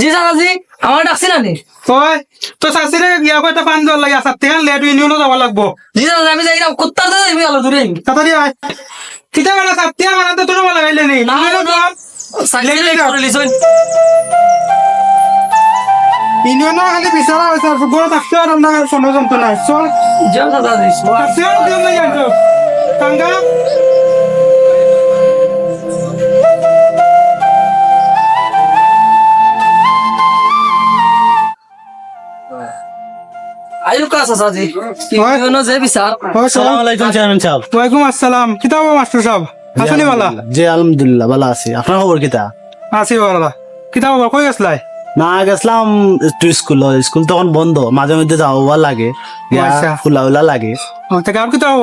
জি চাচাজি আমার ডাকছি না নি? কই তো শাশুড়ি বিয়া করে একটা পান লাগে আসার থেকে লেট ইউনিয়নও যাব লাগবো। জি চাচাজি আমি যাই না কুত্তার তো যাইবি আলো দূরে তাড়াতাড়ি আয় কিতা বেলা সাতটি আমার তো তোর লাগাইলে নেই না, ইউনিয়নও না। জল ইউনিয়নও খালি বিচারা হয়েছে আর গড়ে থাকতে আর আমরা শোনো যন্ত্র নাই চল। চাচাজি আনছো কাঙ্গা আইলু কা চাচাজি ইউনো যে বিচার। আলাইকুম চেয়ারম্যান সাহেব। ওয়ালাইকুম আসসালাম। কিতা মাস্টার সাহেব আসনি বালা জি আলহামদুলিল্লাহ ভালো আছি। আপনার খবর কিতা? আছি বালা কিতা কই গেছলাই? না গেছিলাম একটু স্কুল স্কুল তখন বন্ধ। মাঝে মধ্যে যাওয়া লাগে। আচ্ছা। ফুলা উলা লাগে। থেকে আর কিতা হব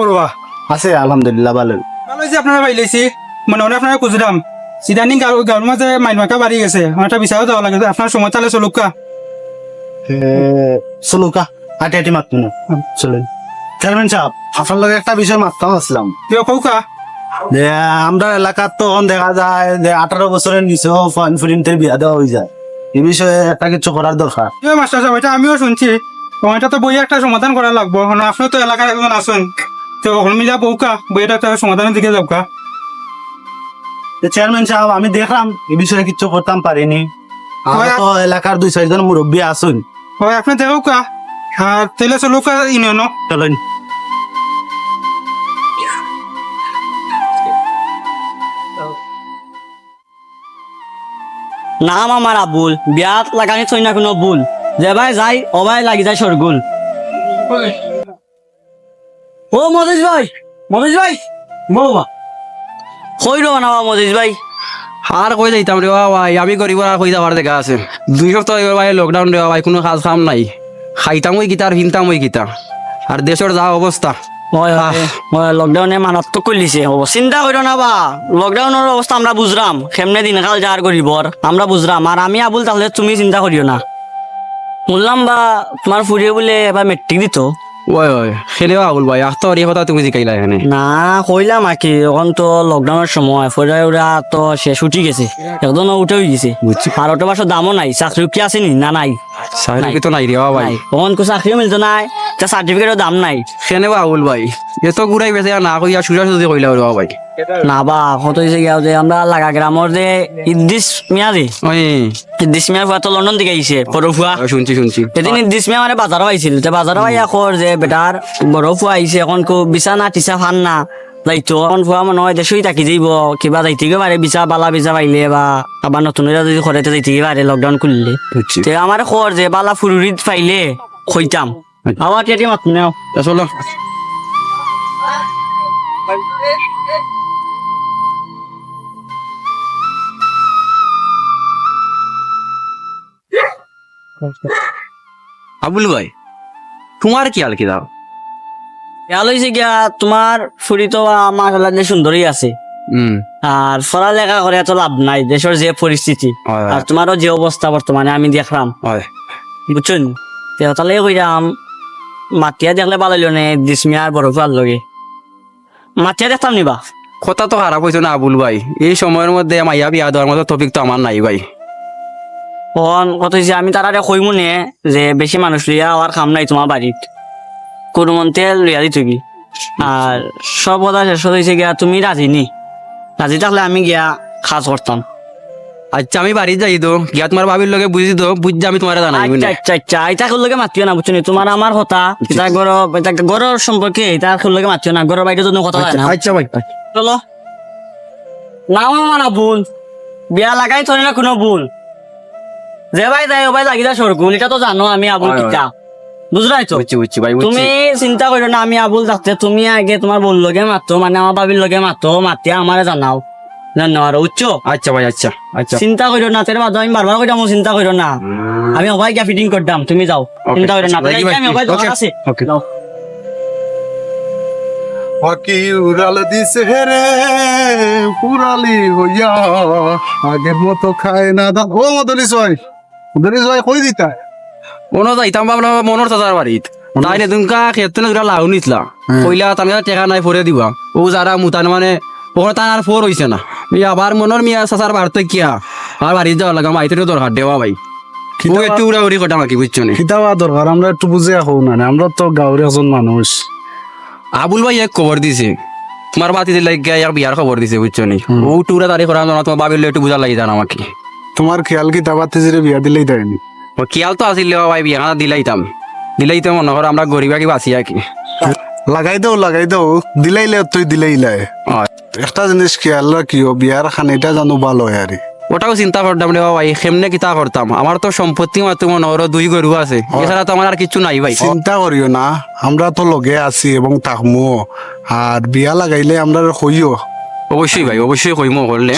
আছে আলহামদুলিল্লাহ ভালো। ভালো হয়েছে আপনারা পাইলেছি মনে মনে আপনারা খুঁজলাম সিদানি গাঁর মাঝে মাইনমাকা বাড়ি গেছে। একটা বিচারও লাগে। আপনার সময় তাহলে চলুকা চলুকা আটি আটি মাত না চলুন। চেয়ারম্যান সাহেব আপনার লগে একটা বিষয় মাততাম আসলাম তুই কৌকা যে আমরা এলাকার তো দেখা যায় যে আঠারো বছরের নিচেও ফাইন ফুরিনতে বিয়া দেওয়া হয়ে যায়। এই বিষয়ে একটা কিছু করার দরকার। মাস্টার সাহেব এটা আমিও শুনছি। সময়টা তো বই একটা সমাধান করা লাগবো। আপনিও তো এলাকার একজন আসুন তো ওখানে মিলা বউকা বইটা একটা সমাধানের দিকে যাবকা চেয়ারম্যান সাহেব আমি দেখলাম এই বিষয়ে কিছু করতাম পারিনি। আমরা। তো এলাকার দুই চারজন মুরব্বী আসুন হয় তাহলে চলুকা ইউনিয়নও চলেন নাম আমার আবুল বিয়াত লাগানি থই না কোনো ভুল। যে ভাই যাই ও ভাই লাগি যায় সরগুল। ও মজিজ ভাই মজিজ ভাই বৌমা কই রো না মজিজ ভাই? আর কই যাইতাম রে ভাই আমি গরিব আর কই যাবার দেখা আছে। দুই সপ্তাহ ভাই লকডাউন রে ভাই কোনো কাজ কাম নাই। খাইতাম ওই গীতা আর হিনতাম ওই গীতা। আর দেশের যা অবস্থা লকডাউনে মারাত্মক করলিছে হব চিন্তা করো না বা। লকডাউনের অবস্থা আমরা বুঝরাম দিন দিনকাল যার করিবর আমরা বুজৰাম। আর আমি আবুল তাহলে তুমি চিন্তা করিও না। বললাম বা তোমার ফুরিয়ে বলে এবার মেট্রিক দিত। ওই ওই খেলে আগুল ভাই আখ তো কথা তুমি জিকাইলা এখানে। না কইলাম আর কি এখন তো লকডাউনের সময় ফোরা ওরা তো শেষ উঠি গেছে একদম উঠে হয়ে গেছে। আর ওটা বাসা দামও নাই চাকরি কি আছে নি? না নাই। তো নাই। রে ভাই। কো চাকরিও মিলতো নাই তা সার্টিফিকেটের দাম নাই। খেলে আগুল ভাই এত ঘুরাই বেঁচে না কইয়া সুজা সুজি কইলা রে ভাই। না বা কত হয়েছে গিয়া যে আমরা লাগা গ্রামের যে ইদ্দিস মিয়া যে ওই। ইদ্দিস মিয়া ফুয়া তো লন্ডন থেকে আইছে পরফুয়া শুনছি শুনছি। এদিন ইদ্দিস মিয়া মানে বাজারও আইছিল তে বাজারও আইয়া কর যে বেটার বড় ফুয়া আইছে এখন কো বিছানা টিসা ফান না যাইতো এখন ফুয়া মনে হয় দেশই থাকি যাইব কিবা যাইতে গিয়ে পারে বিচা বালা বিচা পাইলে বা আবার নতুন যদি ঘরেতে যাইতে গিয়ে পারে লকডাউন খুললে। তে আমার খর যে বালা ফুরুরিত পাইলে খইতাম আবার টিয়া মাত নেও চলো। আবুল ভাই তোমার কি হাল কি দাও? ইয়া লইছে গিয়া তোমার ফুরি তো মাশাআল্লাহ যে সুন্দরই আছে। হুম। আর পড়ালেখা করে এত লাভ নাই দেশের যে পরিস্থিতি। আর তোমারও যে অবস্থা বর্তমানে আমি দেখলাম। হয়। বুঝছেন? তাহলে কইরাম মাতিয়া দেখলে ভালো নে দিসমিয়ার বড় ফুয়ার লগে। মাতিয়া দেখতাম নিবা কথা তো খারাপ হয়েছে না আবুল ভাই এই সময়ের মধ্যে মাইয়া বিয়া দেওয়ার মতো টপিক তো আমার নাই ভাই। তখন কত হয়েছে আমি তারা কইমু নে যে বেশি মানুষ লইয়া আর খাম নাই তোমার বাড়িত। কোনো মন্তে লইয়া দিত কি আর সব কথা শেষ হয়েছে গিয়া তুমি রাজি নি? রাজি থাকলে আমি গিয়া খাস করতাম। আচ্ছা আমি বাড়ি যাই তো। গিয়া তোমার ভাবির লগে বুঝি তো। বুঝছি আমি তোমার জানাই আচ্ছা আচ্ছা আচ্ছা। এটা লগে মাতিও না বুঝছ? তোমার আমার কথা এটা গর এটা গরর সম্পর্কে এটা লগে মাতিও না? গরর বাইরে যদি কথা হয় না। আচ্ছা ভাই চলো। না আমার না ভুল বিয়া লাগাই থরি না কোনো ভুল যে ভাই যাই ও ভাই লাগি যা সরগুল এটা তো জানো আমি আবুল। কিতা। বুঝলাই তো? বুঝছি বুঝছি ভাই তুমি চিন্তা করো না আমি আবুল থাকতে তুমি আগে তোমার বোন লগে মাতো মানে আমার বাবির লগে মাতো মাতিয়া আমারে জানাও। জানো আর উচ্চ আচ্ছা ভাই আচ্ছা আচ্ছা। চিন্তা করো না তেরে বাদ আমি বারবার কইতাম চিন্তা করো না। আমি অবাই গিয়া ফিটিং করতাম তুমি যাও। চিন্তা করো না আমি অবাই okay. দোকান আছে। Okay. যাও। হকি উড়াল দিছে হেরে পুরালি হইয়া আগের মতো খায় না দা ও মদনি সয় মদনি সয় কই দিতা মনো যাইতাম ভাবলাম মনোর চাচার বাড়িত তাই না তুমি কা ক্ষেত্রে দুটা লাউ নিতলা কইলা তানকা টেকা নাই ফরে দিবা। ও যারা মুতান মানে ওখানে তার আর ফোর হইছে না। এই আবার মনের মিয়া চাচার বাড়তে কিয়া? আর বাড়ি যাওয়া লাগে আমার আইতেরও দরকার দেওয়া ভাই। ও একটু উড়া উড়ি কটা আমাকে বুঝছ নি? কিতাবা দরকার আমরা একটু বুঝে হও না আমরা তো এজন মানুষ। আবুল ভাই এক খবর দিছে। তোমার বাতি দিলে গিয়া এক বিয়ার খবর দিছে বুঝছ নি? ও টুরা তারিখ করা তোমার বাবির একটু বুঝা লাগি জান আমাকে। তোমাৰ খেয়াল কিতাবাতে যে বিয়া দিলেই দেয়নি ও কিয়াল তো আসিল ভাই বিয়া দিলাইতাম দিলাইতে মনে করো আমরা গরিবা কি বাঁচি কি। লাগাই দেও লাগাই দেও দিলাইলে তুই দিলাইলাই একটা জিনিস খেয়াল রাখিও বিয়ার খানিটা জানো ভালো হয় আরে ওটাও চিন্তা করতাম রে ভাই কেমনে কিতা করতাম আমার তো সম্পত্তি মাত্র মনে করো দুই গরু আছে। এছাড়া তো আমার আর কিছু নাই ভাই। চিন্তা করিও না আমরা তো লগে আছি এবং থাকমু। আর বিয়া লাগাইলে আমরা হইও অবশ্যই ভাই অবশ্যই কইমো করলে?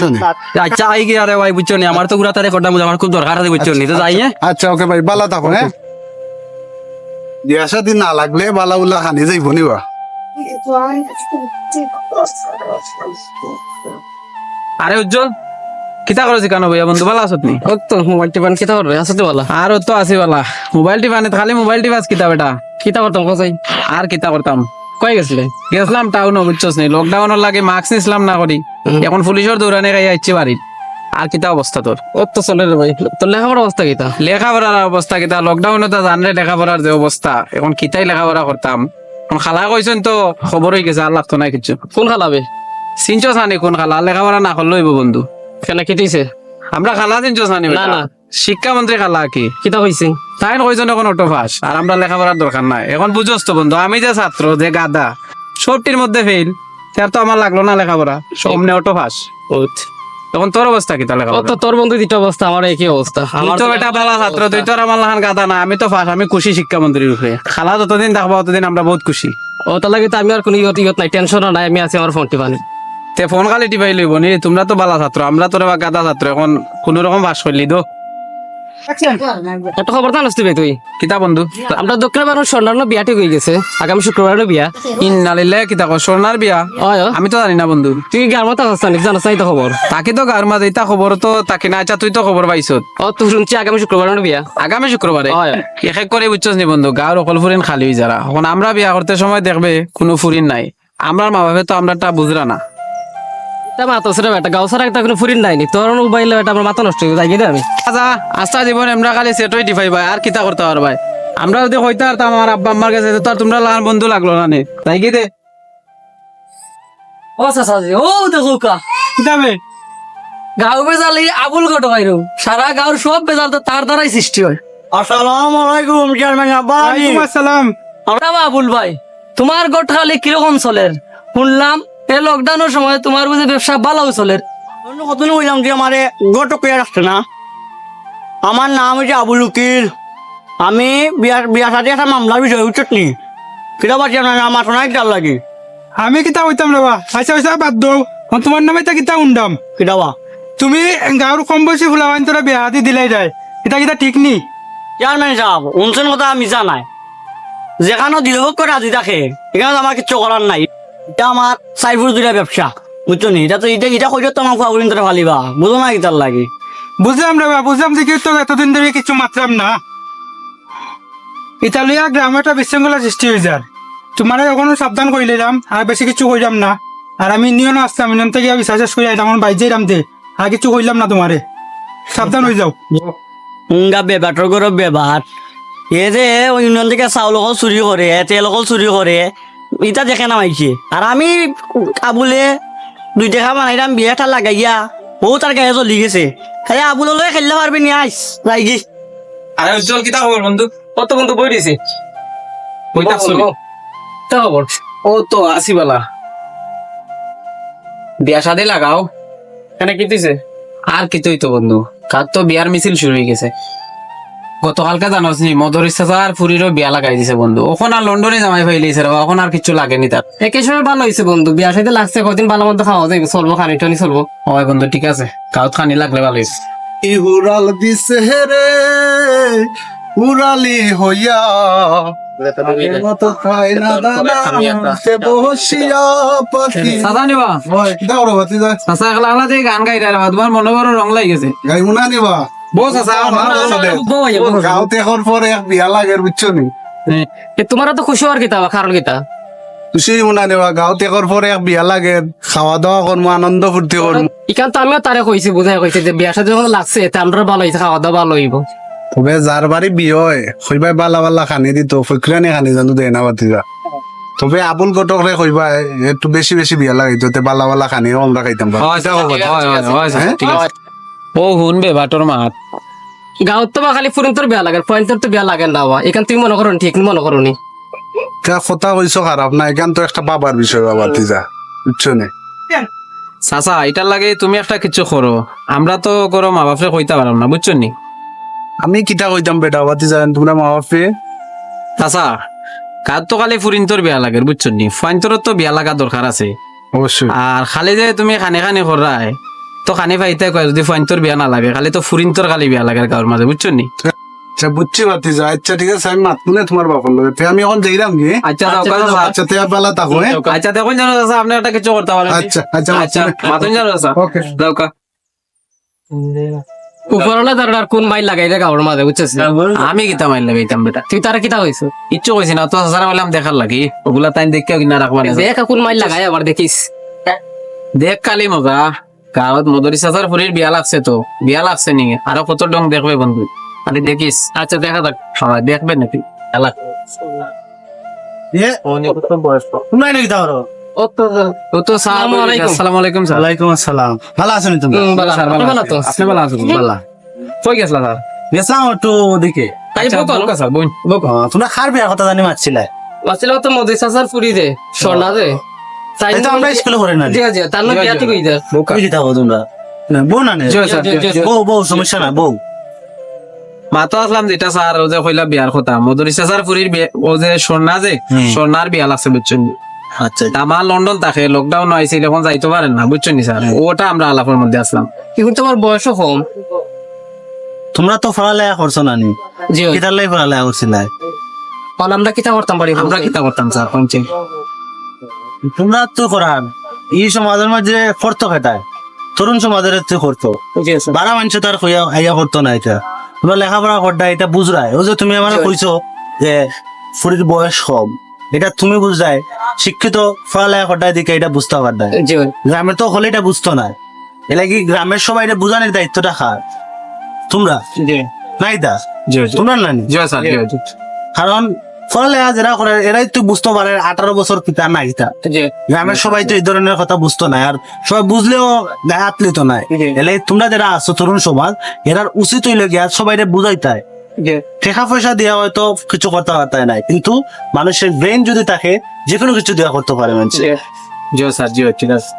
আচ্ছা আই গিয়া রে ভাই বুঝছ নি? আমার তো গুড়া তারে করতাম আমার খুব দরকার আছে বুঝছ নি? তো যাই হ্যাঁ? আচ্ছা ওকে ভাই বালা থাকো হ্যাঁ? বিয়া শাদি না লাগলে বালা উলা খানি যাইব নিবা আরে উজ্জ্বল কিতা করেছি কেন ভাইয়া বন্ধু? ভালো আছো তুমি ও তো মোবাইল টিপান কিতা করবে? আসতে বলা? আর ও তো আছি বালা। মোবাইল টিপানে খালি মোবাইল টিপাস কিতা বেটা? কিতা করতাম কোথায় আর কিতা করতাম? কই গেছিলে? গেছিলাম টাউনও বুঝছস নি। লকডাউনের লাগে মাস্ক নিছিলাম না করি এখন পুলিশের দৌড়ানি খাই যাচ্ছি বাড়ির আর কিতা অবস্থা তোর ও তো চলে রে ভাই। তোর লেখাপড়ার অবস্থা কিতা লেখাপড়ার অবস্থা কিতা লকডাউনে তো জানলে লেখাপড়ার যে অবস্থা এখন কিতাই লেখাপড়া করতাম এখন খালা কইছেন তো খবর হয়ে গেছে আর লাগতো না কিছু। কোন খালাবে চিনছ সানি কোন খালা? লেখাপড়া না করলে হইব বন্ধু। কেন কেটেছে আমরা খালা চিনছ সানি না, না। শিক্ষামন্ত্রী খালা কি? কিতা হইছে তাই কইজন এখন অটো পাস আর আমরা লেখাপড়ার দরকার নাই। এখন বুঝোস তো বন্ধু আমি যে ছাত্র যে গাদা সবটির মধ্যে ফেল তার তো আমার লাগল না লেখাপড়া। সামনে অটো পাস তখন তোর অবস্থা কি তা ও লেখাপড়া তো তোর বন্ধু দিতে অবস্থা আমার একই অবস্থা। আমার তো বেটা ভালো ছাত্র তুই তো আমার লাহান গাদা না আমি তো পাস আমি খুশি শিক্ষামন্ত্রীর রূপে। খালা যতদিন থাকব ততদিন আমরা বহুত খুশি। ও তার লাগে তো আমি আর কোনো ইয়ত ইয়ত নাই টেনশন নাই আমি আছি আমার ফোন টিপানে তে ফোন খালি টিপাই লইব নি তোমরা তো ভালো ছাত্র আমরা তোর গাদা ছাত্র এখন কোন রকম পাস করলি দো। একটা খবর জানাস তুই তুই? কিতা বন্ধু? আমরা দক্ষিণ ভারত স্বর্ণান্ন বিয়াটি হয়ে গেছে। আগামী শুক্রবারের বিয়া। ইন্নালিল্লাহ কিতা কর সোনার বিয়া। আমি তো জানি না বন্ধু। তুই গার মতো আসতে জানাস নাই তো খবর। তাকে তো গার মাঝে খবর তো তাকে না আচ্ছা তুই তো খবর পাইছত ও তুই শুনছি আগামী শুক্রবারের বিয়া। আগামী শুক্রবারে? হয়। এক এক করে বুঝছস নি বন্ধু গাঁর অকল ফুরিন খালি হয়ে যারা। এখন আমরা বিয়া করতে সময় দেখবে কোনো ফুরিন নাই। আমরা মা বাপে তো আমরা বুঝরা না। তা মাতো সেটা বেটা গাও সারা একটা কোনো ফুরিন নাইনি তোর মোবাইলে বেটা আমার মাথা নষ্ট হয়ে যাই গিয়ে আমি। আচ্ছা আস্তা জীবন আমরা খালি সেটই ডিফাই ভাই আর কিতা করতে পারবাই আমরা যদি হইতে পারতাম আমার আব্বা আম্মার কাছে তো তোমরা লাল বন্ধু লাগল না নে। তাই কি দে? ও সাসাজি ও দেখো কা। কিতাবে গাঁও বেজালি আবুল গটো সারা গাঁওর সব বেজাল তো তার দ্বারাই সৃষ্টি হয়। আসসালামু আলাইকুম চেয়ারম্যান আব্বা ওয়ালাইকুম আসসালাম। আমরা আবুল ভাই তোমার গোট খালি কীরকম চলের? শুনলাম এই লকডাউনের সময় তোমার বুঝে ব্যবসা ভালো অন্য কতদিন বললাম যে আমারে পেয়ে রাখছে না। আমার নাম হচ্ছে আবুল উকিল। আমি বিয়া বিয়া সাথে একটা মামলার বিষয় উঠছত নি। কিটা পাচ্ছি আপনার আমার শোনাই ডাল লাগে। আমি কিতা হইতাম রে বা আচ্ছা আচ্ছা বাদ দৌ তোমার নামে তা কিতা উন্ডাম কিটা বা তুমি গাঁৱৰ কম বয়সী ফুলাবাইন তোরা বিয়া হাতি দিলাই যায়। এটা কিতা ঠিক নি? চেয়ারম্যান সাহেব উনসেন কথা মিছা নাই যেখানে দিল করে রাজি থাকে এখানে আমার কিচ্ছু করার নাই। এটা আমার সাইফুর দুটা ব্যবসা বুঝছ নি? এটা তো এটা এটা তো আমার তোরা বুঝো না কিতার লাগে। বুঝলাম রে বা বুঝলাম কি তো এতদিন ধরে কিছু মাত্রাম না। ইতালিয়া গ্রামে একটা বিশৃঙ্খলা সৃষ্টি হয়ে যায়। তোমার এখনও সাবধান করে দিলাম আর বেশি কিছু কইলাম না। আর আমি নিও না আসতাম নিয়ম থেকে বিশ্বাস শেষ করে আইতাম আমার বাইজে রাম দে। আর কিছু কইলাম না তোমারে সাবধান হয়ে যাও বেবাটর গরব এ যে ইউনিয়ন থেকে চাউল অকল চুরি করে তেল অকল চুরি করে ইটা দেখে নামাইছে আর আমি আবুলে দুই টাকা বানাইলাম বিয়ে একটা লাগাইয়া ও তার গায়ে চলি গেছে। খালি আবুললৈ খেললে পারবি নি আইস যাই গি আরে উজ্জ্বল কিতা খবর বন্ধু? কত বন্ধু বই দিছে? কইতা শুনি তা খবর? ও তো আসি বালা। বিয়া শাদি লাগাও। কেন কি দিছে? আর কিছুই তো বন্ধু। কার তো বিয়ার মিছিল শুরু হয়ে গেছে। গতকালকে জানোস নি মদর ইচ্ছা আর ফুরিরও বিয়া লাগাই দিছে বন্ধু। ওখন আর লন্ডনে জামাই ফাইলিছে রে ওখন আর কিছু লাগেনি তার। একই সময় ভালো হয়েছে বন্ধু বিয়া সাথে লাগছে কদিন ভালো মতো খাওয়া যাবে চলবো খানি টানি চলবো। ওই বন্ধু ঠিক আছে গাঁত খানি লাগলে ভালো হয়েছে ইহুরাল দিছে রে উড়ালি হইয়া। না নিবা? হয় গান গাই তোমার মনে বড় রং লাগি গেছে। গাই এখন পরে এক বিয়া লাগে বুঝছ নি? তোমার তো খুশি হওয়ার কিতা কারণ কিতা? খুশি মনা নেওয়া গাঁৱত একর পরে এক বিয়া লাগে খাওয়া দাওয়া করব আনন্দ ফুর্তি করব ইখান তো আমিও তারে কইছি বুঝাই কইছি যে বিয়া সাথে যখন লাগছে তে আমরা ভালো হয়েছে খাওয়া দাওয়া ভালো হইব। তবে যার বাড়ি বিয়ে হয় কইবাই বালা বালা খানি দিত ফকরানি খানি জানো দেয় না বাতিজা তবে আবুল কটক রে কইবা একটু বেশি বেশি বিয়া লাগাইতো তে বালা বালা খানি আমরা খাইতাম ও শুনবে বাটর মাত। গাঁৱত তো বা খালি ফুরিন্তর বিয়া লাগে পয়েন্টর তো বিয়া লাগে না বা। এখান তুমি মনে করো ঠিক মনে করো নি। তা কথা কইছো খারাপ না এখান তো একটা বাবার বিষয় বাবা তিজা। বুঝছ নে? চাচা এটার লাগে তুমি একটা কিছু করো। আমরা তো করো মা বাপরে কইতে পারলাম না বুঝছ নি? আমি কিতা কইতাম বেটা বাতিজা তোমরা মা বাপে চাচা কার তো খালি ফুরিন্তর বিয়া লাগে বুঝছ নি? ফাইন্তর তো বিয়া লাগা দরকার আছে। অবশ্যই। আর খালি যে তুমি খানে খানে করাই তো খানে পাইতে কয় যদি ফাইন্তর বিয়া না লাগে খালি তো ফুরিন্তর খালি বিয়া লাগে গাঁর মাঝে বুঝছ নি? আচ্ছা বুঝছি বাতিজা আচ্ছা ঠিক আছে আমি মাতবো না তোমার বাপর লগে তে আমি এখন যাইরাম কি আচ্ছা যাও, কাজ আচ্ছা তে হ্যাঁ আচ্ছা দেখুন জানো চাচা আপনি একটা কিছু করতে পারেন আচ্ছা আচ্ছা আচ্ছা মাতুন জানো চাচা? ওকে কা। তার কোন মাইল লাগাই রে গাঁৱৰ মাঝে বুঝছিস আমি কিতা মাইল লাগাইতাম বেটা? তুই তারা কিতা হয়েছে ইচ্ছু কইছি না তো সারা বললাম দেখার লাগি। ওগুলা তাই দেখে কিনা রাখবা না দেখ কোন মাইল লাগাই আবার দেখিস দেখ কালি মজা। গাঁৱত মদরি চাচার ফুরির বিয়া লাগছে তো। বিয়া লাগছে নি আরও কত ডং দেখবে বন্ধু। খালি দেখিস। আচ্ছা দেখা যাক। সবাই দেখবে নাকি? এ তোমরা নাকি দাও তো ও তো আসসালামু আলাইকুম। আসসালামু আলাইকুম স্যার ওয়ালাইকুম আসসালাম। ভালো আছেন তুমি? হুম, ভালো স্যার আপনি ভালো তো। আপনি ভালো আছেন? ভালো। কই গেছলা স্যার গেছিলাম একটু ওদিকে। তাই বকল। বোকা স্যার বোন খার বিয়ার কথা জানি মারছিলে আসলে তো মোদি চাচার ফুরি রে স্বর্ণা রে তাই তো আমরা স্কুলে করে না। জি জি তার নাম বিয়া ঠিক হইছে বোকা। কি থাকো তোমরা। বউ না নে। জয় স্যার জয়, জয়, জয়। বউ বউ সমস্যা না বউ। মাতো আসলাম যেটা স্যার ও যে কইলা বিয়ার কথা। মদরি চাচার ফুরির বিয়া- ও যে স্বর্ণা যে স্বর্ণার বিয়া লাগছে বুঝছেন আচ্ছা। আমার লন্ডন থাকে লকডাউন হয়েছিল এখন যাইতে পারেন না বুঝছেন নি স্যার? ওটা আমরা আলাপের মধ্যে আসলাম। কিন্তু তোমার বয়সও কম। তোমরা তো পড়ালেখা করছ না নি? জি কিতার লাই তাহলে আমরা কিতা করতাম পারি আমরা কিতা করতাম স্যার পঞ্চে তোমরা তো করার। এই সমাজের মাঝে করতো খেটায় তরুণ সমাজের তো করতো। বারা মানুষ তার হইয়া করতো না এটা তোমরা লেখাপড়া করতা এটা বুঝরাই ও যে তুমি আমার কইছো যে ফুরির বয়স কম। এটা তুমি বুঝাই শিক্ষিত পড়ালেখা করতাই দিকে এটা বুঝতে পারতাই জি। গ্রামে তো হলে এটা বুঝতো না এটা কি গ্রামের সবাই এটা বুঝানোর দায়িত্বটা খার তোমরা নাই দা তোমরা নানি কারণ পড়ালেখা যারা করে এরাই তো বুঝতে পারে আঠারো বছর পিতা নাই গ্রামের সবাই তো এই ধরনের কথা বুঝতো না আর সবাই বুঝলেও গায়ে হাতলে তো নাই। এলে তোমরা যারা আছো তরুণ সমাজ এরার উচিত হইলে গিয়া সবাই বুঝাইতাই জি। টাকা পয়সা দেওয়া হয়তো কিছু করতে পারতাই নাই কিন্তু মানুষের ব্রেন যদি থাকে যে কোনো কিছু দেওয়া করতে পারে মানুষ। জি। জয় স্যার জয় ঠিক আছে।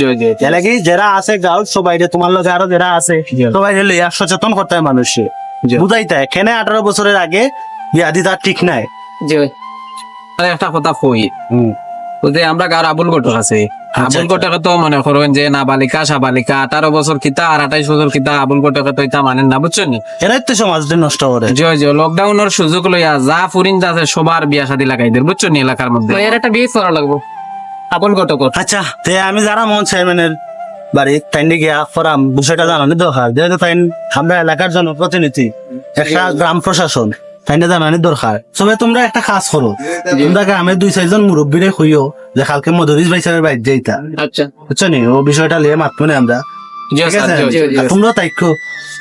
জয় জয় কি যারা আছে গাঁও সবাই তোমার লগে আরও যারা আছে সবাই সচেতন করতে হয় মানুষে। জি। বুঝাইতাই কেনে আঠারো বছরের আগে ঠিক নাই জি আর একটা কথা কই আমরা গার আবুল গোটক আছে আবুল গোটকে তো মনে করেন যে নাবালিকা সাবালিকা আঠারো বছর কিতা আর আঠাইশ বছর কিতা আবুল গোটকে তো এটা মানেন না বুঝছেন নি এরাই তো সমাজটা নষ্ট করে জয় জয় লকডাউনের সুযোগ লইয়া যা ফুরিন আছে সবার বিয়া শাদি লাগাই দেন বুঝছেন এলাকার মধ্যে এর একটা বিয়ে করা লাগবো। আপন গটকর আচ্ছা তে আমি যারা মন চেয়ারম্যানের বাড়ি তাইন্ডে গিয়া ফরাম বিষয়টা জানানি দরকার যেহেতু তাইন আমরা এলাকার জনপ্রতিনিধি একটা গ্রাম প্রশাসন তাইন্ডে জানানি দরকার। সবে তোমরা একটা কাজ করো। তোমরা গ্রামের দুই চারজন মুরব্বীরে হইও যে কালকে মধুরিস ভাই সাহেবের বাইর যাইতা। আচ্ছা। বুঝছ নি? ও বিষয়টা লিয়ে মাতবো না আমরা। তোমরা তাইক্য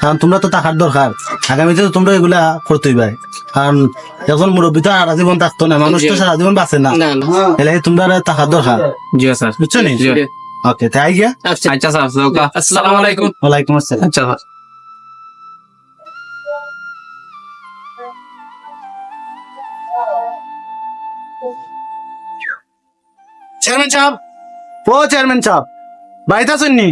কারণ তোমরা তো টাকার দরকার। আগামীতে তো তোমরা এগুলা করতেই ভাই কারণ এখন মুরব্বী তো সারা জীবন থাকতো না মানুষ তো সারা জীবন বাঁচে না। না না। এলে তোমরা টাকার দরকার। বুঝছ নি? ওকে তাই গিয়া? আচ্ছা। আচ্ছা স্যার। আসসালামু আলাইকুম। ওয়ালাইকুম আসসালাম। আচ্ছা চেয়ারম্যান সাহেব। ও চেয়ারম্যান সাহেব বাড়িতে আছেন নি?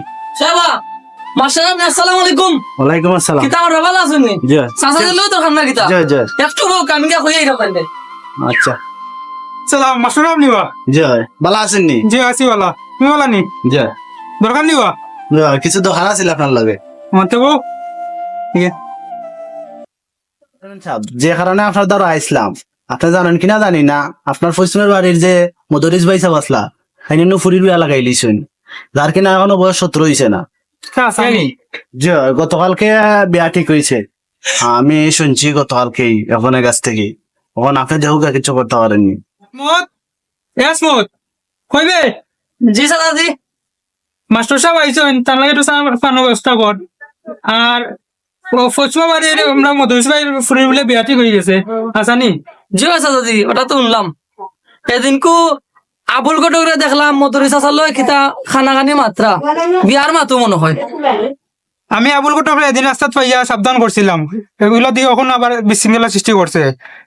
মাস্টার আসসালামু আলাইকুম। ওয়ালাইকুম আসসালাম। কিতা আর ভালো আছেন নি? জয় চাচা দিলেও তো খান্না কিতা? জয় জয় একটু হোক আমি কে হইয়াই রাখেন আচ্ছা। সালাম মাস্টার আপনি বা জয় ভালো আছেন নি? জি আছি বালা। তুমি বালা নি? জয় দরকার নিবা? জয় কিছু দোকান আছিল আপনার লগে। মানতে বউ। ঠিক আছে চেয়ারম্যান সাহেব, যে কারণে আপনার দ্বারা আইসলাম আপনি জানেন কিনা জানি না আপনার ফৈসুনের বাড়ির যে মদরিস ভাই সাহেব আসলা। হাইনি ফুরির বিয়া লাগাই লিছুন। যার কিনা এখনও বয়স সত্তর হয়েছে না। গতকালকে বিয়া ঠিক হয়েছে আমি শুনছি গতকালকেই এখনের কাছ থেকে। এখন আপনি দেহ কিছু করতে পারেননি কইবে জি চাচাজি মাস্টার সাহেব আইসেন তার লাগে একটু পানোর ব্যবস্থা কর আর ফচমা বাড়ির আমরা মধুস ভাই ফুরির বলে বিয়াটি হয়ে গেছে। আসানি জি চাচাজি ওটা তো শুনলাম। এদিনকু আবুল কটকরে দেখলাম মধুরি চাচার লয় খিতা খানা খানি মাত্রা বিয়ার মাতো মনে হয়। আমি আবুল কোটক এদিন রাস্তাত পাইয়া সাবধান করছিলাম এগুলো দিয়ে এখন আবার বিশৃঙ্খলা সৃষ্টি করছে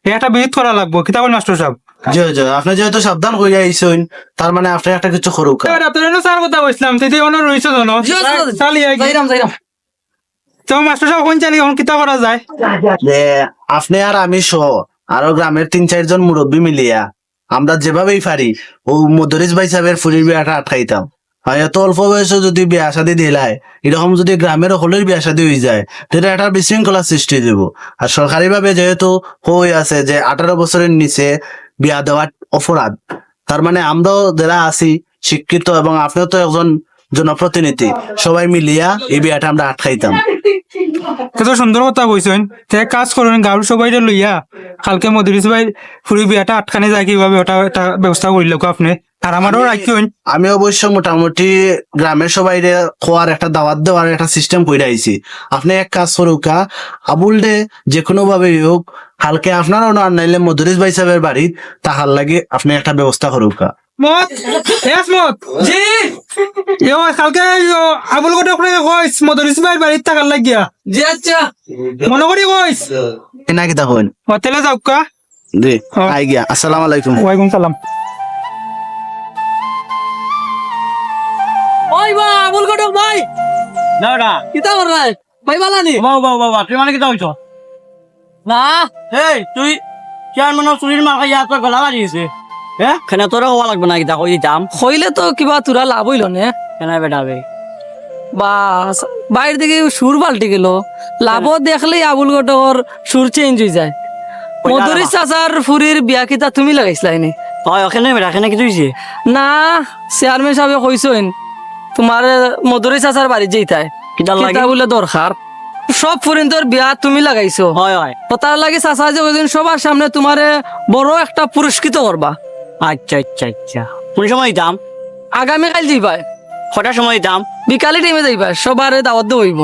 এ একটা বিহিত করা লাগবো। কিতাব মাস্টার সাহেব জয় জয়। আপনি যেহেতু সাবধান তার মানে আপনি একটা কিছু করুক রাতের স্যার কথা কইছিলাম সেটি অন্য রয়েছে জানো। জি যাইরাম যাইরাম তো মাস্টার সাহেব কোন চালিয়ে এখন কিতা করা যায়? যে আপনি আর আমি সহ আরও গ্রামের তিন চারজন মুরব্বী মিলিয়া আমরা যেভাবেই পারি, ও মদরিস ভাই সাহেবের ফুলির বিয়াটা আটকাইতাম। হ্যাঁ এত অল্প বয়সে যদি বিয়া শাদি দিলাই, এরকম যদি গ্রামের হলের বিয়া শাদি হয়ে যায়, তাহলে একটা বিশৃঙ্খলা সৃষ্টি দেব আর সরকারিভাবে যেহেতু হয়ে আছে যে আঠারো বছরের নিচে বিয়া দেওয়া অপরাধ, তার মানে আমরাও যারা আছি, শিক্ষিত এবং আপনিও তো একজন জনপ্রতিনিধি। সবাই মিলিয়া এই বিয়াটা আমরা আটকাইতাম। এত সুন্দর কথা কইছেন। তে কাজ করুন গাঁর সবাই লইয়া। কালকে মধুরিস ভাই ফুরি বিয়াটা আটখানে যায় কীভাবে ওটা একটা ব্যবস্থা করিল আপনি? আর আমারও রাখিন আমি অবশ্য মোটামুটি গ্রামের সবাই খোয়ার একটা দাওয়াত দেওয়ার একটা সিস্টেম করে আইছি। আপনি এক কাজ করুকা আবুল ডে যে কোনো ভাবে হোক কালকে আপনার আর নাইলে মধুরিস ভাই সাহেবের বাড়ি তাহার লাগে আপনি একটা ব্যবস্থা করুকা মত এস মত জি। ইয়ো কালকে আবুল কোটে করে কইস মধুরিস ভাই বাড়িতে থাকার লাগিয়া। জি আচ্ছা। মনে করি কইস এনা কি দেখুন হোটেলে যাও কা। জি আই গিয়া। আসসালামু আলাইকুম। ওয়ালাইকুম সালাম। ওই বা আবুল কটক ভাই। কিতা কর রায় ভাই বালানি বাবা তুই মানে কি হইছ না। এই তুই চেয়ারম্যানের চুরির মার্কা ইয়াত গলা বাড়িয়েছে হ্যাঁ? কেন তোরা হওয়া লাগবে না কিতা কই দিতাম হইলে তো কিবা তোরা লাভ হইল নে? কেন বেটাবে বাস বাইরে থেকে সুর পাল্টে গেল। লাভ দেখলেই আবুল কটকর সুর চেঞ্জ হয়ে যায়। মধুরি চাচার ফুরির বিয়া কিতা তুমি লাগাইছিলা এনে? হয় ওখানে বেটা এখানে কিছু না চেয়ারম্যান সাহেবে কইসইন তোমার মধুরি চাচার বাড়ি যেইতাই কিতার লাগে? কিতা বলে দরকার সব ফুরিন বিয়া তুমি লাগাইছো। হয় হয়। তার লাগে চাচা যে সবার সামনে তোমারে বড় একটা পুরস্কৃত করবা আচ্ছা আচ্ছা আচ্ছা। কোন সময় দিতাম আগামীকাল যাইবাই। কটার সময় দিতাম বিকালে টাইমে যাইবা সবারে দাওয়াত হইব।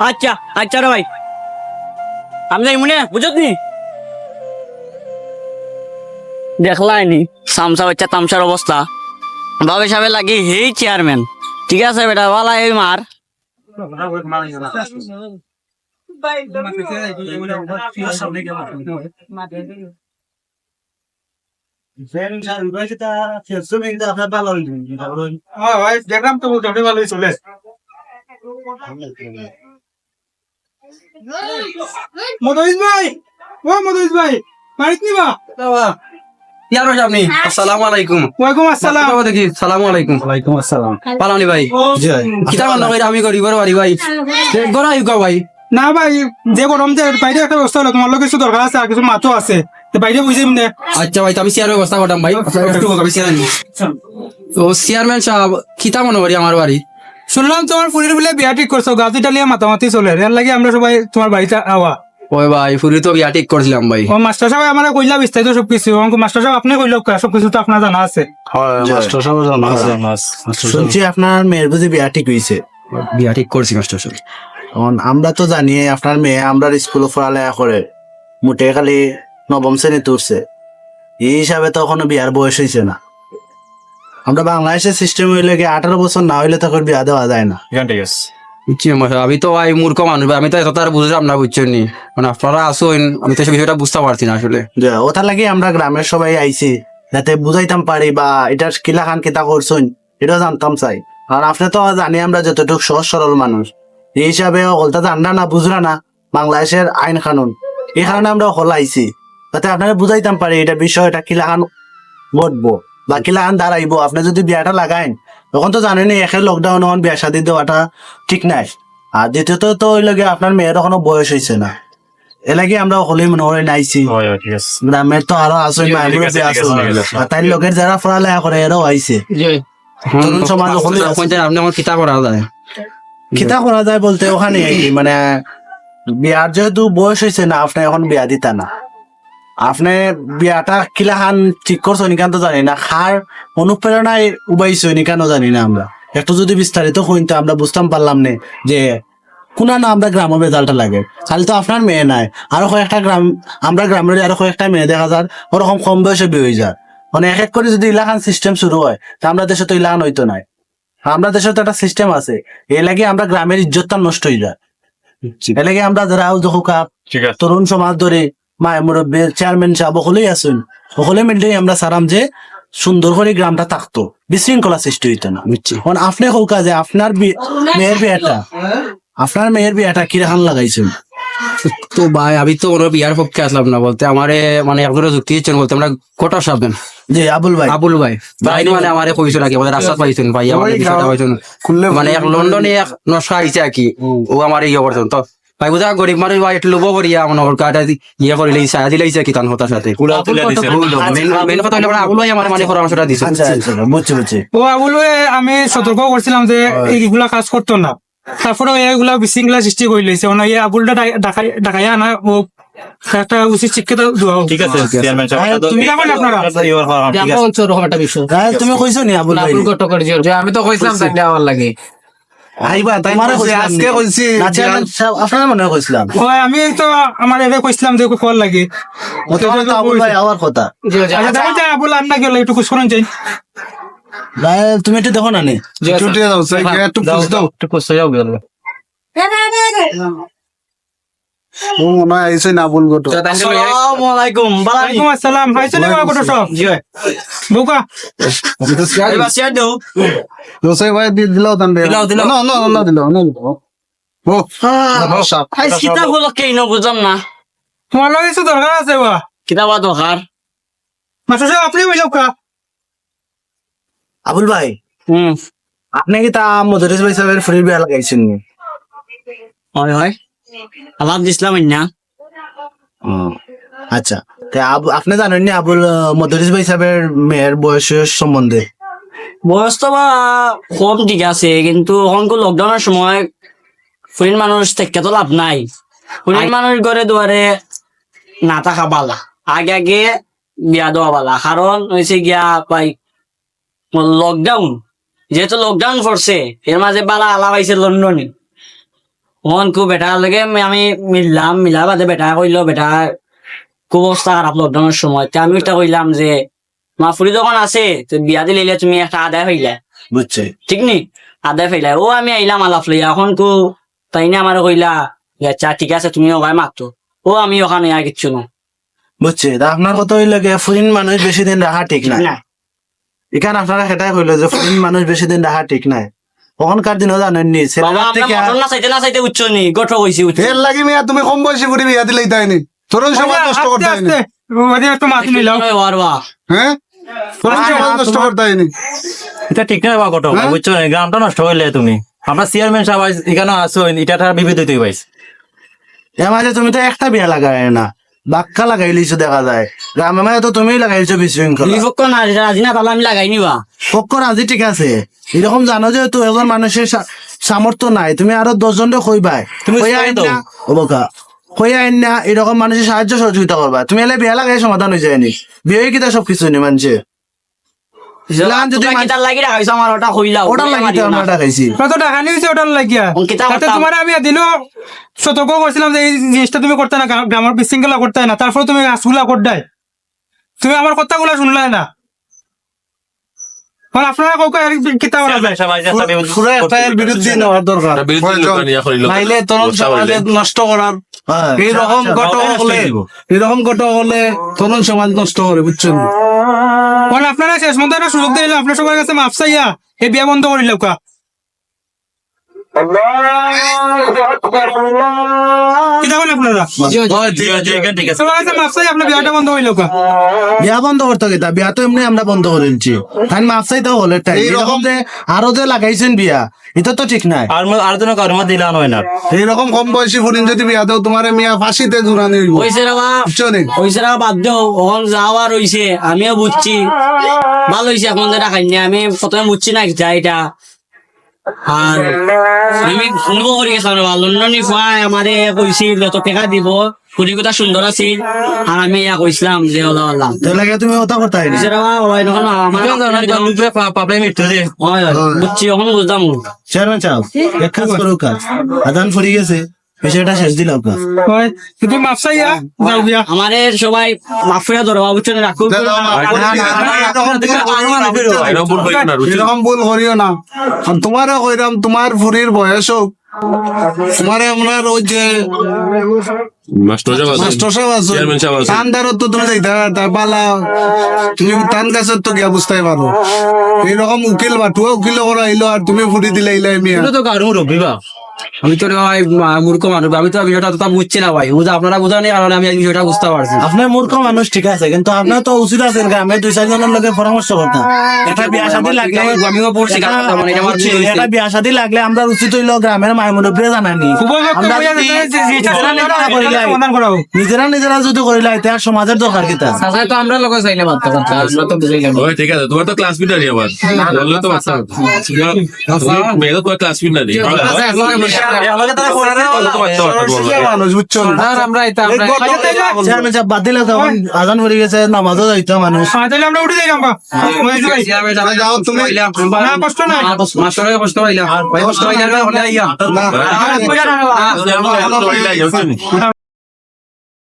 আচ্ছা আচ্ছা রে ভাই। আমি যাই মনে বুঝত নি? দেখলাই সামসা বাচ্চা তামসার অবস্থা। বাবে সাহেব লাগে হেই চেয়ারম্যান ঠিক আছে বেটা বালা এই মার। দেখলাম তো বলতে ভালোই চলে মধুরিস ভাই ও মধুরিস ভাই বাড়িতে নিবা? ইয়ার ভাই আপনি? আসসালামু আলাইকুম। ওয়ালাইকুম আসসালাম। বাবা দেখি সালামু আলাইকুম। ওয়ালাইকুম আসসালাম। পালানি ভাই। কইরা আমি গরিবের বাড়ি ভাই। গড়া ইউকা ভাই। না ভাই যে গরম যে বাইরে একটা ব্যবস্থা হলো তোমার লোক কিছু দরকার আছে আর কিছু মাতো আছে। বাইরে বুঝিম নে? আচ্ছা ভাই তো আমি চেয়ারের ব্যবস্থা করতাম ভাই। একটু আমি চেয়ার তো চেয়ারম্যান সাহেব কিতা মনে করি আমার বাড়ি শুনলাম তোমার ফুরির বলে বিয়া ঠিক করছ গাছ ডালিয়া মাতামাতি চলে। এর লাগে আমরা সবাই তোমার বাড়িতে আওয়া। ওই ভাই ফুরি তো বিয়া ঠিক করছিলাম ভাই। ও মাস্টার সাহেব আমার কইলা বিস্তারিত সবকিছু। আমাকে মাস্টার সাহেব আপনি কইলো সবকিছু তো আপনার জানা আছে। মাস্টার সাহেব জানা আছে। শুনছি আপনার মেয়ের বুঝি বিয়া ঠিক হয়েছে বিয়া ঠিক করছি মাস্টার সাহেব। আমরা তো জানি আপনার মেয়ে আমরা স্কুলে পড়ালেখা করে। মোটে খালি নবম শ্রেণীতে উঠছে এই হিসাবে তো এখনও বিয়ার বয়স হয়েছে না। আমরা বাংলাদেশের সিস্টেম হইলে কি আঠারো বছর না হইলে তখন বিয়া দেওয়া যায় না? বুঝছি মাস্টার আমি তো ভাই মূর্খ মানুষ আমি তো এত বুঝলাম না বুঝছেন নি? মানে আপনারা আসুন আমি তো সে বিষয়টা বুঝতে পারছি না আসলে। ওটা লাগে আমরা গ্রামের সবাই আইছি যাতে বুঝাইতাম পারি বা এটা কিলা খান কিতা করছুন এটাও জানতাম চাই। আর আপনি তো জানি আমরা যতটুকু সহজ সরল মানুষ। এই হিসাবে হলতা জানা না বুঝরা না বাংলাদেশের আইন কানুন। এই কারণে আমরা হল আইছি। যাতে আপনারা বুঝাইতাম পারি এটা বিষয়টা কিলা খান ঘটবো বা কিলা খান দাঁড়াইবো। আপনি যদি বিয়াটা লাগাইন তখন তো জানেনি একে লকডাউন হন বিয়া শাদি দেওয়াটা ঠিক নাই। আর দ্বিতীয়ত তো ওই লগে আপনার মেয়ের এখনও বয়স হয়েছে না। এ লাগে আমরা হলেই মনে করে নাইছি। গ্রামের তো আরও আসই তাই লোকের যারা পড়ালেখা করে এরাও আইছে। তরুণ সমাজ। আপনি আমার কিতা করা যায়। কিতা করা যায় বলতে ওখানে মানে বিয়ার যেহেতু বয়স হয়েছে না আপনি এখন বিয়া দিতা না। আপনি বিয়াটা কিলা খান ঠিক করছ নিকান তো জানি না। খার অনুপ্রেরণায় উবাইছো নিকান জানি না আমরা। একটু যদি বিস্তারিত হইতে আমরা বুঝতাম পারলাম না যে কোনা না আমরা গ্রামের রেজাল্টটা লাগে। খালি তো আপনার মেয়ে নাই। আরও কয়েকটা গ্রাম আমরা গ্রামের আরও কয়েকটা মেয়ে দেখা যায় ওরকম কম বয়সে বিয়ে হয়ে যায়। মানে এক এক করে যদি ইলাখান সিস্টেম শুরু হয় তা আমরা দেশে তো ইলাখান হইতো নাই। আমরা দেশে তো একটা সিস্টেম আছে। এ লাগে আমরা গ্রামের ইজ্জতটা নষ্ট হয়ে যায়। এ লাগে আমরা যারা যখন তরুণ সমাজ ধরে মায় মুরব্বী চেয়ারম্যান সাহেব সকলেই আছেন। সকলে মিলে আমরা সারাম যে সুন্দর করে গ্রামটা থাকতো। বিশৃঙ্খলা সৃষ্টি হইতো না। এখন আপনি হোক যে আপনার মেয়ের বিয়েটা আপনার মেয়ের বিয়েটা কীরকম লাগাইছেন? তো ভাই আমি তো কোনো বিয়ার পক্ষে আসলাম না বলতে। আমারে মানে একজনের যুক্তি দিচ্ছেন বলতে। আমরা কোটা সাবেন যে আবুল ভাই। আবুল ভাই। ভাই মানে আমারে কইছিল নাকি? আমাদের রাস্তা পাইছেন ভাই আমার বিষয়টা পাইছেন মানে এক লন্ডনে এক নশা আইছে আর কি। ও আমার ইয়ে করছেন। তো ভাই বুঝা গরিব মানুষ ভাই একটু লোভ করিয়া মনে কর কাটা ইয়ে করিলে সায়া দিলাইছে কি তান হতার সাথে মেন কথা হলো আবুল ভাই আমার মানে পরামর্শটা দিছে। আচ্ছা আচ্ছা বুঝছি বুঝছি। ও আবুল আমি সতর্ক করছিলাম যে এইগুলা কাজ করতো না। তারপরে এগুলা বিশৃঙ্খলা সৃষ্টি করে লইছে মানে এই আবুলটা ডাকাই ডাকাইয়া আনা ও একটা উচিত শিক্ষিত দেওয়া ঠিক আছে তুমি যাবেন আপনারা? গ্রাম অঞ্চল ওরকম একটা বিষয়। হ্যাঁ, তুমি কইছো নি আবুল ভাই। আমি তো কইছিলাম তাই লাগে। আইবা তাই আজকে? কইছি আপনারা মনে কইছিলাম ও আমি তো আমার এদের কইছিলাম যে কল লাগে। আবুল ভাই আমার কথা। আচ্ছা আবুল না গেলে একটু করেন যাই। ভাই, তুমি একটু দেখো না নি? একটু দাও একটু দাও একটু যাও গেল মনে হয় আইছে না ভুল গটো আসসালামু আলাইকুম ওয়ালাইকুম আসসালাম। হাইছে নি বাবা সব বউকা এবার শেয়ার দাও রসই ভাই দিয়ে দিলাও তান দিলাও, দিলাও। না না না দিলাও না ও সাপ আই কিতাব হলো কেই ন বুঝাম না? তোমার লাগে কিছু দরকার আছে বা? কিতাব দরকার মাস্টার আপনি বইলাও কা আবুল ভাই। হুম আপনি কি তা মদরিস ভাই সাহেবের ফ্রি বিয়া লাগাইছেন হয় হয়। আলাপ দিছিলাম না? আচ্ছা। তে আপনি জানেন নি আবুল মদরিস ভাই সাহেবের মেয়ের বয়সের সম্বন্ধে? বয়স তো বা কম ঠিক আছে কিন্তু এখন লকডাউনের সময় ফুরিন মানুষ থেকে তো লাভ নাই। ফুরিন মানুষ ঘরে দুয়ারে না থাকা বালা। আগে আগে বিয়া দেওয়া বালা। কারণ হয়েছে গিয়া পাই লকডাউন যেহেতু লকডাউন পড়ছে এর মাঝে বালা আলাপ আইছে লন্ডনে। মন খুব বেটা লগে আমি মিললাম মিলা বাদে বেটা কইলো বেটা খুব অবস্থা খারাপ লকডাউনের সময়। তে আমি এটা কইলাম যে মা ফুরি যখন আছে তো বিয়া দিলে তুমি একটা আদায় হইলে বুঝছে। ঠিক নি? আদায় ফেলে ও আমি আইলাম আলাপ লইয়া। এখন কো তাই না আমার কইলা আচ্ছা ঠিক আছে তুমি ওখানে মাতো ও আমি ওখানে আর কিচ্ছু না। বুঝছে। তা আপনার কথা হইলে গিয়ে ফরিন মানুষ বেশি দিন রাখা ঠিক না এখানে আপনারা সেটাই কইলো যে ফরিন মানুষ বেশি দিন রাখা ঠিক নাই। ওখানকার দিনও জানেন নি বাবা ছেলেরা থেকে না চাইতে না চাইতে উচ্চ নি গঠ হইছি উচ্চ। এর লাগি মিয়া তুমি কম বয়সী করে বিয়া দিলেই তাই নি? তরুণ সমাজ নষ্ট করতে নিলাও হ্যাঁ? তরুণ সমাজ নষ্ট করতে হয়নি। এটা ঠিক বা হ্যাঁ? বুঝছ না? গ্রামটা নষ্ট হইলে তুমি। আমরা চেয়ারম্যান সাহেব এখানে আসো এটা বিবিধ মাঝে তুমি তো একটা বিয়া লাগাই না। বাক্কা লাগাই লিছো দেখা যায়। গ্রামে মাঝে তো তুমিই লাগাইছো বিশৃঙ্খলা বিপক্ষ না রাজি না তাহলে আমি লাগাই নিবা। পক্ষ রাজি ঠিক আছে। এরকম জানো যে তো এজন মানুষের সামর্থ্য নাই। তুমি আরও দশজন কইবাই তুমি ওবকা কইয়া আইন না এরকম মানুষের সাহায্য সহযোগিতা করবা তুমি এলে বিয়া লাগাই সমাধান হয়ে যায়নি বিয়ে কিতা সব কিছু নি মানুষে। তুমি করতে না গ্রাম- গ্রামের বিশৃঙ্খলা করতে না তারপর তুমি গাছগুলা করদাই তুমি আমার কথাগুলা শুনলাই না মানে আপনারা কাউকে আর কিতা করা যায় চেয়ারম্যান সাহেব আইসে একটা বিবিধ পুরো একটা এর বিরুদ্ধে নেওয়ার দরকার। নাইলে তরুণ সমাজে নষ্ট করার। হ্যাঁ, এইরকম আচ্ছা, ঘটক নষ্ট হলে দিব। এরকম হলে তরুণ সমাজ নষ্ট করে বুঝছেন? মানে আপনারা শেষ মধ্যে একটা সুযোগ দিলে আপনার সবার কাছে মাপ চাইয়া এই বিয়া বন্ধ করিল বিয়া বন্ধ করতে গেতা বিয়া তো এমনি আমরা বন্ধ করে দিচ্ছি। তাই মাপ চাইতে হলে এরকম যে আরও যে লাগাইছেন বিয়া এটা তো ঠিক নাই। আর আর জন্য কারও দিলা হয় না। এইরকম কম বয়সী ফুরিন যদি বিয়া দেও তোমার মিয়া ফাঁসিতে জুড়ানি হইব হইছে রাবা বুঝছ নি? হইছে রাবা বাদ দেও ওখান যাওয়া রইছে আমিও বুঝছি। ভালো হইছে এখন যে রাখাই নি আমি প্রথমে বুঝছি না যা এটা আর আমি অনুভব করি গেছিলাম লন্ডন ফাই আমারে কইছিল যত টাকা দিব। ফুরি কথা সুন্দর আছিল আর আমি ইয়া কইছিলাম যে ওলা ওলা। তো লাগে তুমি কথা কথা হইনি? সেটা ওলাই নখন আমার পাবলাই মৃত্যু দিয়ে হয় হয়। বুঝছি এখন বুঝলাম চেয়ারম্যান সাহেব এক কাজ করো কাজ। আদান ফুরি গেছে। বিষয়টা শেষ হয় তুমি যাও গিয়া। আমারে সবাই বুঝছেন রাখুক এরকম ভুল করিও না। তোমারও কইরাম তোমার ফুরির বয়স হোক। তোমারে আমরা ওই যে তো তুমি যাইতে পারতা বালা তুমি তান গাছের তো গিয়া বুঝতে পারো। এইরকম উকিল বাটুয়া উকিল করা আইলো আর তুমি ফুরি দিলে ইলাই মিয়া। তো কারণ মুরব্বী বা আমি তো ভাই মূর্খ মানুষ আমি তো বিষয়টা তো বুঝছি না ভাই। বুঝা আপনারা বুঝানি কারণে আমি বিষয়টা বুঝতে পারছি আপনার মূর্খ মানুষ ঠিক আছে কিন্তু আপনার তো উচিত আছে গ্রামে দুই চারজনের লোকের পরামর্শ করতাম। একটা বিয়া শাদী লাগলে আমিও পড়ছি মানে এটা বিয়া শাদী লাগলে আমরা উচিত হইল গ্রামের জানানি নিজেরা নিজেরা যদি করিলাই তার সমাজের দরকার কিতা তো আমরা লগে চাইলে মাত্র ঠিক আছে তোমার তো নারী আবার। তো বাচ্চা মেয়ে তো তোমার নারী তখন আজান পড়ে গেছে নামাজও যাইতো মানুষ। হ্যাঁ আমরা উঠে তুমি। না। কষ্ট